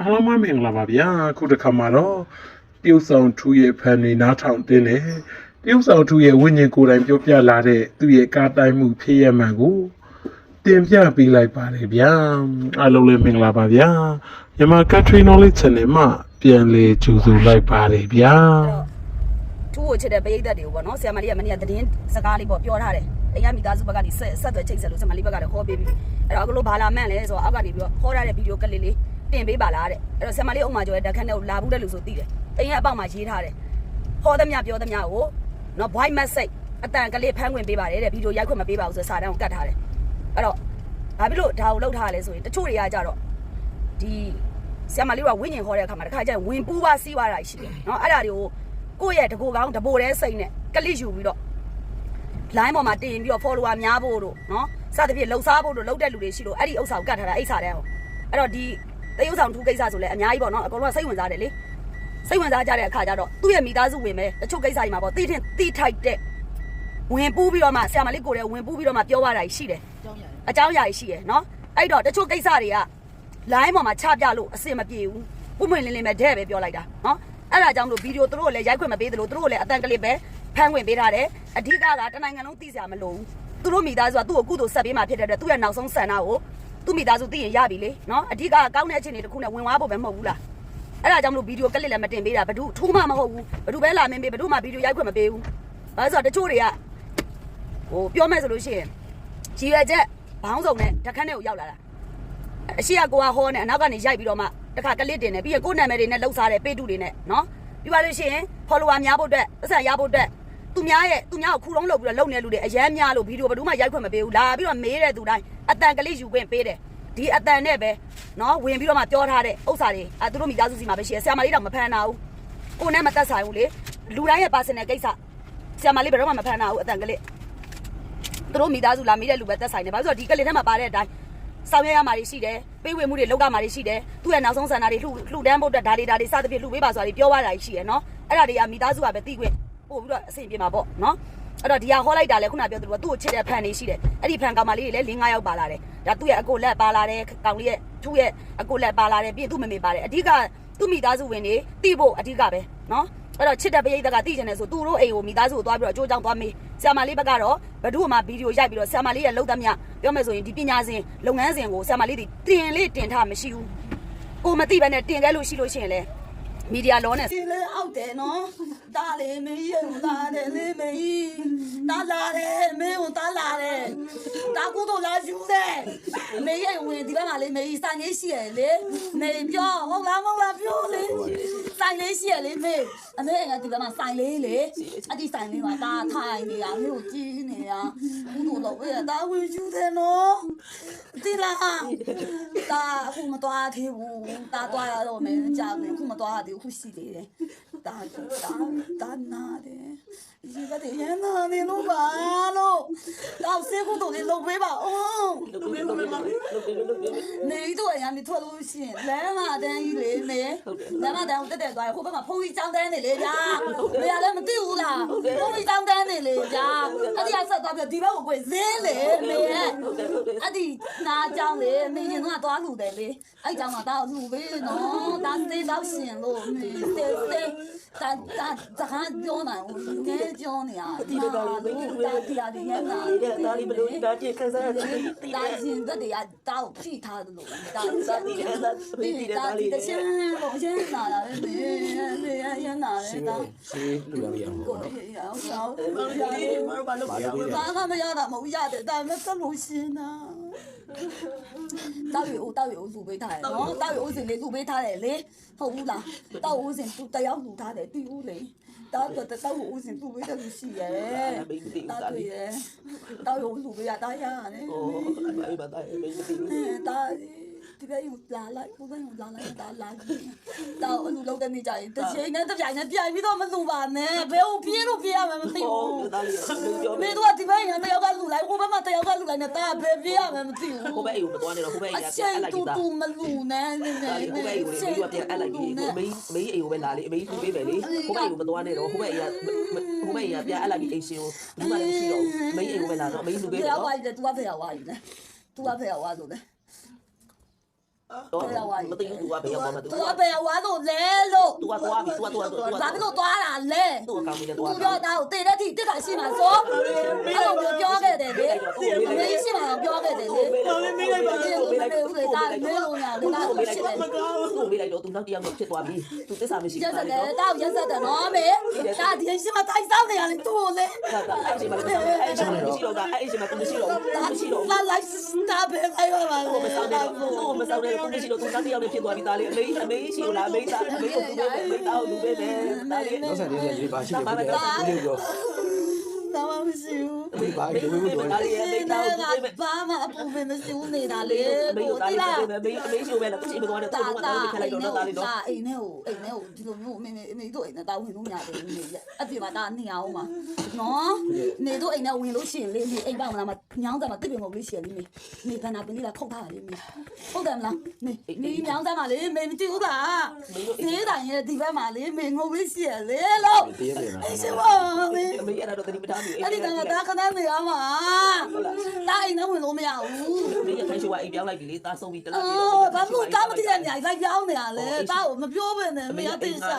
အားလုံးမင်္ဂလာပါဗျာခုတစ်ခါမှာတော့တရုတ်ဆောင်ထူးရဲ့ဖန်နေနားထောင်တင်းတယ်တရုတ်ဆောင်ထူးရဲ့ဝိညာဉ်ကိုယ်တိုင်ပြောပြလာတဲ့သူ့ရဲ့ကားတိုင်းမှုဖြစ်ရမှန်ကိုတင်ပြပေးလိုက်ပါတယ်ဗျာအားလုံးလည်းမင်္ဂလာပါဗျာမြန်မာ Country Knowledge Channel မှာပြန်လည်ကြိုဆိုလိုက်ပါတယ်ဗျာထူးကိုချစ်တဲ့ပရိသတ်တွေကိုပေါ့နော်ဆရာမလေးကမနေ့ကသတင်းစကားလေးပေါ့ပြောထားတယ်အိမ်ကမိသားစုဘက်ကနေဆက်ဆက်သွယ်ချိတ်ဆက်လို့ဆရာမလေးဘက်ကလည်းခေါ်ပေးပြီအဲ့တော့အကလို့ဘာလာမှန်လဲဆိုတော့အောက်ကနေပြီးတော့ခေါ်ထားတဲ့ဗီဒီယိုကလစ်လေး တင်ပေးပါလားတဲ့အဲ့တော့ဆရာမလေးအုံမကျော်ရဲ့တက်ခန်းထဲကိုလာဘူးတဲ့လူဆိုသိတယ်အိမ်ကအပေါက်မှာရေးထားတယ်ခေါ်သမျှပြောသမျှကိုနော် voice message အတန်ကလေးဖမ်းခွင့်ပေးပါတယ်တဲ့ဗီဒီယိုရိုက်ခွင့်မပေးပါဘူးဆိုစာတန်းကိုကတ်ထားတယ်အဲ့တော့ဘာဖြစ်လို့ဒါကိုလောက်ထားလဲဆိုရင်တချို့တွေကကြတော့ဒီဆရာမလေးကဝိညာဉ်ခေါ်တဲ့အခါမှာတခါကျရင်ဝင်ပူးပါစီးသွားတာရှိတယ်နော်အဲ့ဒါတွေကိုကိုယ့်ရဲ့တကူကောင်းတဘိုတဲစိတ်နဲ့ကလစ်ယူပြီးတော့ line ပေါ်မှာတင်ပြီးတော့ follower များဖို့တို့နော်စသဖြင့်လှုပ်ရှားဖို့တို့လှုပ်တဲ့လူတွေရှိလို့အဲ့ဒီဥစ္စာကိုကတ်ထားတာအိတ်စာတဲ့ဟောအဲ့တော့ဒီ တရုပ်ဆောင်ထူးကိစ္စဆိုလဲအများကြီးပေါ့နော်အကုန်လုံးကစိတ်ဝင်စားတယ်လေစိတ်ဝင်စားကြတဲ့အခါကျတော့သူ့ရဲ့မိသားစုဝင်မယ်တချို့ကိစ္စကြီးမှာပေါ့တီးထင်တီးထိုက်တဲ့ဝင်ပူးပြီးတော့မှဆရာမလေးကိုယ်တည်းဝင်ပူးပြီးတော့မှပြောရတာရှိတယ်အကြောင်းအရာကြီးရှိတယ်နော်အဲ့တော့တချို့ကိစ္စတွေက line ပေါ်မှာချပြလို့အဆင်မပြေဘူးပုံမှန်လင်းလင်းပဲတဲ့ပဲပြောလိုက်တာနော်အဲ့ဒါကြောင့်လို့ဗီဒီယိုသူတို့ကိုလည်းရိုက်ခွင့်မပေးသလိုသူတို့ကိုလည်းအတန်ကလေးပဲဖမ်းခွင့်ပေးထားတယ်အဓိကကတနိုင်ငံလုံးသိစရာမလိုဘူးသူတို့မိသားစုကသူ့ကိုကုသိုလ်ဆက်ပေးမှဖြစ်တဲ့အတွက်သူ့ရဲ့နောက်ဆုံးဆန္ဒကို သူ့မိသားစုသိရင်ရပြီလေနော်အဓိကကကောင်းတဲ့အခြေအနေတစ်ခုနဲ့ဝင်သွားဖို့ပဲမဟုတ်ဘူးလားအဲ့ဒါကြောင့်မလို့ဗီဒီယိုကလစ်လည်းမတင်ပေးတာဘယ်သူထူးမှမဟုတ်ဘူးဘယ်သူပဲလာမင်းပေးဘယ်သူမှဗီဒီယိုရိုက်ခွင့်မပေးဘူးဘာလို့ဆိုတော့တချို့တွေကဟိုပြောမယ်ဆိုလို့ရှိရင်ရည်ရွယ်ချက်ဘောင်းဆောင်နဲ့တခန်းထဲကိုရောက်လာတာအရှိကကိုကဟောနေအနောက်ကနေရိုက်ပြီးတော့မှတခါကလစ်တင်နေပြီးရင်ကိုယ့်နာမည်တွေနဲ့လှုပ်ရှားတဲ့ပေတုတွေနဲ့နော်ပြီးပါလို့ရှိရင် follower များဖို့အတွက်ပတ်စံရဖို့အတွက် သူများရဲ့သူများကိုခူလုံးလုပ်ပြီးတော့လုပ်နေလူတွေအရန်များလို့ဗီဒီယိုဘယ်သူမှရိုက်ခွင့်မပေးဘူးလာပြီးတော့မေးတဲ့သူတိုင်းအတန်ကလေးယူခွင့်ပေးတယ်ဒီအတန်နဲ့ပဲနော်ဝင်ပြီးတော့မှပြောထားတဲ့ဥစ္စာတွေအဲသူတို့မိသားစုစီမှာပဲရှိရဆရာမလေးတော့မဖမ်းတာဘူးကိုနဲ့မသက်ဆိုင်ဘူးလေလူတိုင်းရဲ့ personal ကိစ္စဆရာမလေးဘယ်တော့မှမဖမ်းတာဘူးအတန်ကလေးသူတို့မိသားစုလာမိတဲ့လူပဲသက်ဆိုင်တယ်။ဘာလို့လဲဆိုတော့ဒီကလေးထဲမှာပါတဲ့အတိုင်းဆောင်ရွက်ရမှာတွေရှိတယ်။ပေးဝေမှုတွေလုပ်ရမှာတွေရှိတယ်။သူ့ရဲ့နောက်ဆုံးဆန္ဒတွေလှူလှူဒန်းဖို့အတွက်ဒါတွေဒါတွေစသဖြင့်လှူပေးပါဆိုတာတွေပြောရတာရှိရယ်နော်။အဲ့ဒါတွေကမိသားစုကပဲသိခွင့် ပို့ပြီးတော့အဆင်ပြေမှာပေါ့နော်။အဲ့တော့ဒီဟာဟောလိုက်တာလေခုနပြောသလိုသူ့ကိုချစ်တဲ့ဖန်တွေရှိတယ်။အဲ့ဒီဖန်ကောင်မလေးတွေလည်း၄၅ယောက်ပါလာတယ်။ဒါသူ့ရဲ့အကိုလက်ပါလာတယ်ကောင်လေးရဲ့သူ့ရဲ့အကိုလက်ပါလာတယ်ပြီးရင်သူ့မမေပါတယ်။အဓိကသူ့မိသားစုဝင်တွေတိဖို့အဓိကပဲနော်။အဲ့တော့ချစ်တဲ့ပရိသတ်ကတိကျင်တယ်ဆိုသူတို့အိမ်ကိုမိသားစုကိုသွားပြီးတော့အကျိုးကြောင့်သွားမေးဆရာမလေးဘက်ကတော့ဘဒုမှဗီဒီယိုရိုက်ပြီးတော့ဆရာမလေးရဲ့လုံသမျှပြောမယ်ဆိုရင်ဒီပညာစဉ်လုပ်ငန်းစဉ်ကိုဆရာမလေးဒီတင်လေးတင်ထားမရှိဘူးကိုမသိဘဲနဲ့တင်ခဲ့လို့ရှိလို့ရှိရင်လေ မီဒီယာလောနဲ့ဒီလေအောက်တယ်နော်တားလေမင်းရုံတားတယ်လေမင်းတားလာတယ်မင်းကိုတားလာတယ်တားကူတော့လာယူတယ်မင်းရဲ့ဝင်ဒီဘက်မှာလေမင်းစာငိတ်ရှိရလေမင်းပြောဟုတ်လားမဟုတ်လားပြောလေစာငိတ်ရှိရလေမင်းအမေကဒီဘက်မှာဆိုင်လေးလေအဒီဆိုင်လေးမှာတားထိုင်နေတာမြို့ကြီးနေတာကူတော့တော့တားဝင်ယူတယ်နော်ဒီလားတားအခုမတော်သေးဘူးတားသွားရတော့မယ်ကြာမယ်အခုမတော်သေးဘူးအခုရှိသေးတယ်တားတားတားနာတယ်ဒီကတည်းကနာနေလို့ပါလို့တော့စေကူတော့လေလုံပေးပါအောင်နေတော့အရင်မထွက်လို့ရှိရင် 你都哎呀，你拖到不行，来嘛，等一来来，来嘛，等我再点个，后边嘛铺一张单子来家，你家来么？对唔啦，铺一张单子来家，阿啲阿生三表弟把我怪热嘞，妹哎，阿啲拿姜来，妹哎侬也带路来咪，阿伊讲嘛带路咪，侬当这走山路，咩？对这，当当当哈叫呢？咩叫呢？哪里？哪里？哪里？不里？哪里？哪里？哪里？哪里？တာတီယာဒီရနာဒါလေးဘလို့ဒါကြည့်ခန်းစားတယ်တီးတာတယ်ရှင်သက်တရားတောက်ဖိထားတယ်လို့တာဒါတီးတယ်ဒါတီးတယ်ဒါလေးတရှင်ဘုံရှင်နာလာ တယ်မေမေရနာတယ်တာရှင်းလူရရအောင်ကိုပေါ့နော်ရအောင်ဆောင်မရဘာလို့ပြရမလဲဘာကမရတာမဟုတ်ရတယ်ဒါမဲ့သက်လို့ရှင်နာတောက်ရဦးတောက်ရဦးလူပေးထားတယ်နော်တောက်ရဦးစင်လေးလူပေးထားတယ်လေဟုတ်ဘူးလားတောက်ဦးစင်သူတယောက်လူထားတယ်တီးဦးလေတောက်တော့တောက်ဦးစင်သူပေးတယ်လူရှိရဲ့တောက်တွေ့တယ်တောက်ရဦးလူပေးရတာရတယ်ဟိုအဲ့ဘာတိုင်းမင်းတီးတာ ဒီဘက်ယူလာလိုက်ဘုရားယူလာလိုက်တာလာကြီးတော့အလူလုံးတဲ့နေကြရင်တစ်ချိန်နဲ့တစ်ပြိုင်နဲ့ပြိုင်ပြီးတော့မလူပါနဲ့ဘယ်ကိုပြေးလို့ပြေးရမှာမသိဟိုဘူးဒါလေးပြောမမယ်င်းတို့ကဒီဘက်ရင်တယောက်ကလူလိုက်ဟိုဘက်မှာတယောက်ကလူလိုက်နဲ့တာဘယ်ပြေးရမှာမသိဘူးဟိုဘက်အိမ်ကိုမသွားနဲ့တော့ဟိုဘက်အိအမ်ကချိန်အဲ့လိုက်တူတာတူမလူနဲ့နေနေဒါလေးဟိုဘက်အိမ်ကိုလေပြီးတော့ပြန်အဲ့လိုက်ပြီးဟိုမေးမေးအိမ်ကိုပဲလာလေအမေးသူပေးမယ်လေဟိုဘက်အိမ်ကိုမသွားနဲ့တော့ဟိုဘက်အိမ်ကဟိုဘက်အိမ်ကပြန်အဲ့လိုက်ပြီးအိမ်ရှင်ကိုဒီမှာလည်းမရှိတော့မေးအိမ်ကိုပဲလာတော့အမေးသူပေးတမယ်ယောက်နော်ဝါးတယ်သူကဖယ်ဝါးယူလဲသူကဖယ်ဝါးဆို တော့မသိဘူးသူကဘယ်ရောက်မှမသိဘူးသူကဘယ်ရောက်သွားလို့လဲလို့သူကသွားပြီသူကသွားသူကသွားဘာဖြစ်လို့သွားတာလဲသူကကောင်းပြီလဲသွားသူပြောတာကိုတေတဲ့ထိတက်တာရှိမှာစောအဲ့လိုမျိုးပြောခဲ့ မင်းရှိမှပြောခဲ့တယ်လေကိုမင်းမေးလိုက်ပါကိုမေးလိုက်ကိုမေးလိုက်ကိုမေးလိုက်ကိုမေးလိုက်ကိုမေးလိုက်ကိုမေးလိုက်တော့သူနောက်တရားတော့ဖြစ်သွားပြီသူသစ္စာမရှိဘူးရက်ဆက်တယ်တောက်ရက်ဆက်တယ်နော်မေဒါဒီရှိမှတိုက်စားနေရလေသူ့လေအဲ့ဒီမှာအဲ့ဒီမှာမရှိတော့တာအဲ့ဒီမှာသူမရှိတော့ဘူးမရှိတော့လာလိုက်စတာပဲအဲ့ရပါဘူးမဆောင်တယ်သူ့မဆောင်တယ်သူမရှိတော့သူနောက်တရားတော့ဖြစ်သွားပြီဒါလေးအမေအမေရှိလားအမေသားအမေကိုသူပဲမိသားကိုသူပဲဒါလေးနောက်ဆက်လေးလေးပါရှိတယ်ဒါလေးပြောတော့မရှိဘူး ဒီပါဒီလိုပြောသားလေးအမေသားကိုသူပဲဘာမှအပူပင်မရှိဘူးနေတာလေအမေကိုသားလေးပဲအမေအမေရှိပဲလားသူရှိမသွားတဲ့သူတာကတာသားလေးခလိုက်အိမ်တော့နဲ့သားလေးတော့တာအိမ်နဲ့ကိုအိမ်နဲ့ကိုဒီလိုမျိုးမေမေမေတို့အိမ်နဲ့တာဝင်လို့ရတယ်မေရအပြင်မှာတာနေအောင်ပါနော်နေတို့အိမ်နဲ့ဝင်လို့ရှိရင်လေမေအိမ်ပေါက်မလားမညောင်းတယ်မှာတစ်ပင်ကိုလေးရှိရလေမေမေကနာပင်လေးလာခုတ်ထားတာလေမေဟုတ်တယ်မလားမေမေညောင်းတယ်မှာလေမေမကြည့်ဘူးလားသေးတိုင်းရဲ့ဒီဘက်မှာလေမေငုံလေးရှိရလေလို့တည့်ရတယ်နော်အရှိပါမေအမေအဲ့ဒါတော့တတိပထားပြီအဲ့ဒီကတာခဏနေရမှာတာအိမ်နဲ့ဝင်လို့မရဘူးအမေရခိုင်ရှိဝအိမ်ပြောင်းလိုက်ပြီလေသားဆုံးပြီတလားပြီအော်ဘာလို့တာမတိတဲ့နေရာလိုက်ပြောင်းနေရလဲတာကိုမပြောဘဲနဲ့မရတဲ့စား